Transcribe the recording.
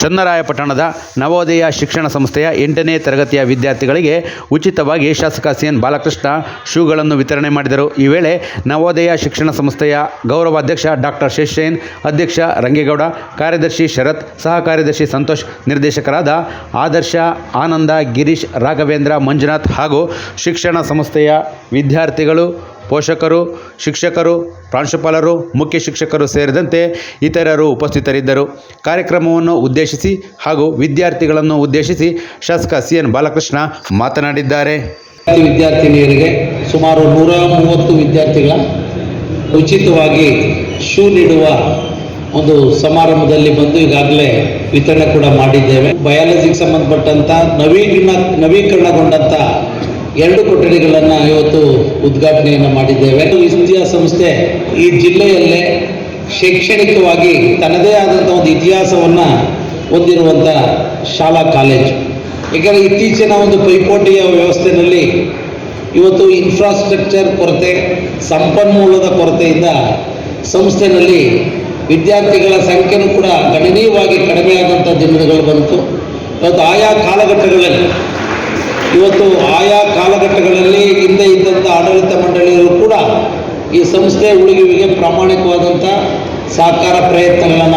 ಚನ್ನರಾಯಪಟ್ಟಣದ ನವೋದಯ ಶಿಕ್ಷಣ ಸಂಸ್ಥೆಯ ಎಂಟನೇ ತರಗತಿಯ ವಿದ್ಯಾರ್ಥಿಗಳಿಗೆ ಉಚಿತವಾಗಿ ಶಾಸಕ ಸಿ ಎನ್ ಬಾಲಕೃಷ್ಣ ಶೂಗಳನ್ನು ವಿತರಣೆ ಮಾಡಿದರು. ಈ ವೇಳೆ ನವೋದಯ ಶಿಕ್ಷಣ ಸಂಸ್ಥೆಯ ಗೌರವಾಧ್ಯಕ್ಷ ಡಾಕ್ಟರ್ ಶೇಷೇನ್, ಅಧ್ಯಕ್ಷ ರಂಗೇಗೌಡ, ಕಾರ್ಯದರ್ಶಿ ಶರತ್, ಸಹ ಕಾರ್ಯದರ್ಶಿ ಸಂತೋಷ್, ನಿರ್ದೇಶಕರಾದ ಆದರ್ಶ ಆನಂದ, ಗಿರೀಶ್, ರಾಘವೇಂದ್ರ, ಮಂಜುನಾಥ್ ಹಾಗೂ ಶಿಕ್ಷಣ ಸಂಸ್ಥೆಯ ವಿದ್ಯಾರ್ಥಿಗಳು ಪೋಷಕರು, ಶಿಕ್ಷಕರು, ಪ್ರಾಂಶುಪಾಲರು, ಮುಖ್ಯ ಶಿಕ್ಷಕರು ಸೇರಿದಂತೆ ಇತರರು ಉಪಸ್ಥಿತರಿದ್ದರು. ಕಾರ್ಯಕ್ರಮವನ್ನು ಉದ್ದೇಶಿಸಿ ಹಾಗೂ ವಿದ್ಯಾರ್ಥಿಗಳನ್ನು ಉದ್ದೇಶಿಸಿ ಶಾಸಕ ಸಿ ಎನ್ ಬಾಲಕೃಷ್ಣ ಮಾತನಾಡಿದ್ದಾರೆ. ವಿದ್ಯಾರ್ಥಿ ವಿದ್ಯಾರ್ಥಿನಿಯರಿಗೆ ಸುಮಾರು ನೂರ ಮೂವತ್ತು ವಿದ್ಯಾರ್ಥಿಗಳ ಉಚಿತವಾಗಿ ಶೂ ನೀಡುವ ಒಂದು ಸಮಾರಂಭದಲ್ಲಿ ಬಂದು ಈಗಾಗಲೇ ವಿತರಣೆ ಕೂಡ ಮಾಡಿದ್ದೇವೆ. ಬಯಾಲಜಿಗೆ ಸಂಬಂಧಪಟ್ಟಂಥ ನವೀಕರಣ ನವೀಕರಣಗೊಂಡಂಥ ಎರಡು ಕೊಠಡಿಗಳನ್ನು ಇವತ್ತು ಉದ್ಘಾಟನೆಯನ್ನು ಮಾಡಿದ್ದೇವೆ. ಇತಿಹಾಸ ಸಂಸ್ಥೆ ಈ ಜಿಲ್ಲೆಯಲ್ಲೇ ಶೈಕ್ಷಣಿಕವಾಗಿ ತನ್ನದೇ ಆದಂಥ ಒಂದು ಇತಿಹಾಸವನ್ನು ಹೊಂದಿರುವಂಥ ಶಾಲಾ ಕಾಲೇಜು. ಏಕೆಂದರೆ ಇತ್ತೀಚಿನ ಒಂದು ಪೈಪೋಟಿಯ ವ್ಯವಸ್ಥೆಯಲ್ಲಿ ಇವತ್ತು ಇನ್ಫ್ರಾಸ್ಟ್ರಕ್ಚರ್ ಕೊರತೆ, ಸಂಪನ್ಮೂಲದ ಕೊರತೆಯಿಂದ ಸಂಸ್ಥೆಯಲ್ಲಿ ವಿದ್ಯಾರ್ಥಿಗಳ ಸಂಖ್ಯೆನೂ ಕೂಡ ಗಣನೀಯವಾಗಿ ಕಡಿಮೆ ಆದಂಥ ದಿನಗಳು ಬಂತು. ಇವತ್ತು ಆಯಾ ಕಾಲಘಟ್ಟಗಳಲ್ಲಿ, ಇವತ್ತು ಆಯಾ ಕಾಲಘಟ್ಟಗಳಲ್ಲಿ ಈ ಸಂಸ್ಥೆ ಉಳಿಯುವಿಗೆ ಪ್ರಾಮಾಣಿಕವಾದಂಥ ಸಹಕಾರ ಪ್ರಯತ್ನಗಳನ್ನು